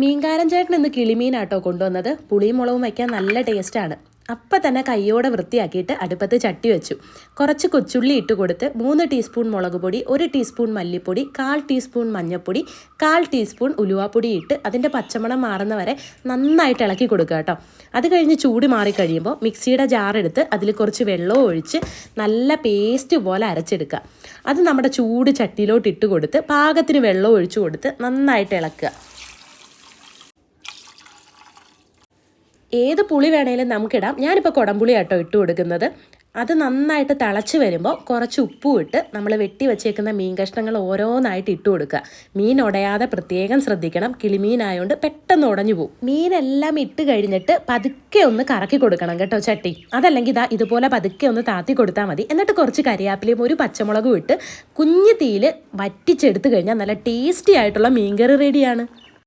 മീൻകാരൻ ചേട്ടൻ ഇന്ന് കിളിമീനാട്ടോ കൊണ്ടുവന്നത്. പുളിയും മുളകും വയ്ക്കാൻ നല്ല ടേസ്റ്റാണ്. അപ്പം തന്നെ കൈയോടെ വൃത്തിയാക്കിയിട്ട് അടുപ്പത്ത് ചട്ടി വെച്ചു. കുറച്ച് കൊച്ചുള്ളി ഇട്ട് കൊടുത്ത് മൂന്ന് ടീസ്പൂൺ മുളക് പൊടി ഒരു ടീസ്പൂൺ മല്ലിപ്പൊടി കാൽ ടീസ്പൂൺ മഞ്ഞൾപ്പൊടി കാൽ ടീസ്പൂൺ ഉലുവാപ്പൊടി ഇട്ട് അതിന്റെ പച്ചമണം മാറുന്ന വരെ നന്നായിട്ട് ഇളക്കി കൊടുക്കുക കേട്ടോ. അത് കഴിഞ്ഞ് ചൂട് മാറിക്കഴിയുമ്പോൾ മിക്സിയുടെ ജാറെടുത്ത് അതിൽ കുറച്ച് വെള്ളവും ഒഴിച്ച് നല്ല പേസ്റ്റ് പോലെ അരച്ചെടുക്കുക. അത് നമ്മുടെ ചൂട് ചട്ടിയിലോട്ട് ഇട്ട് കൊടുത്ത് പാകത്തിന് വെള്ളം ഒഴിച്ചു കൊടുത്ത് നന്നായിട്ട് ഇളക്കുക. ഏത് പുളി വേണേലും നമുക്കിടാം. ഞാനിപ്പോൾ കുടംപുളി ആട്ടോ ഇട്ട് കൊടുക്കുന്നത്. അത് നന്നായിട്ട് തിളച്ച് വരുമ്പോൾ കുറച്ച് ഉപ്പും ഇട്ട് നമ്മൾ വെട്ടി വെച്ചേക്കുന്ന മീൻ കഷ്ണങ്ങൾ ഓരോന്നായിട്ട് ഇട്ട് കൊടുക്കുക. മീൻ ഉടയാതെ പ്രത്യേകം ശ്രദ്ധിക്കണം. കിളിമീനായതുകൊണ്ട് പെട്ടെന്ന് ഉടഞ്ഞു പോകും മീനെല്ലാം ഇട്ട് കഴിഞ്ഞിട്ട് പതുക്കെ ഒന്ന് കറക്കി കൊടുക്കണം കേട്ടോ ചട്ടി. അതല്ലെങ്കിൽ ഇതാ ഇതുപോലെ പതുക്കെ ഒന്ന് താത്തി കൊടുത്താൽ മതി. എന്നിട്ട് കുറച്ച് കരിയാപ്പിലയും ഒരു പച്ചമുളകും ഇട്ട് കുഞ്ഞു തീയിൽ വറ്റിച്ചെടുത്ത് കഴിഞ്ഞാൽ നല്ല ടേസ്റ്റി ആയിട്ടുള്ള മീൻകറി റെഡിയാണ്.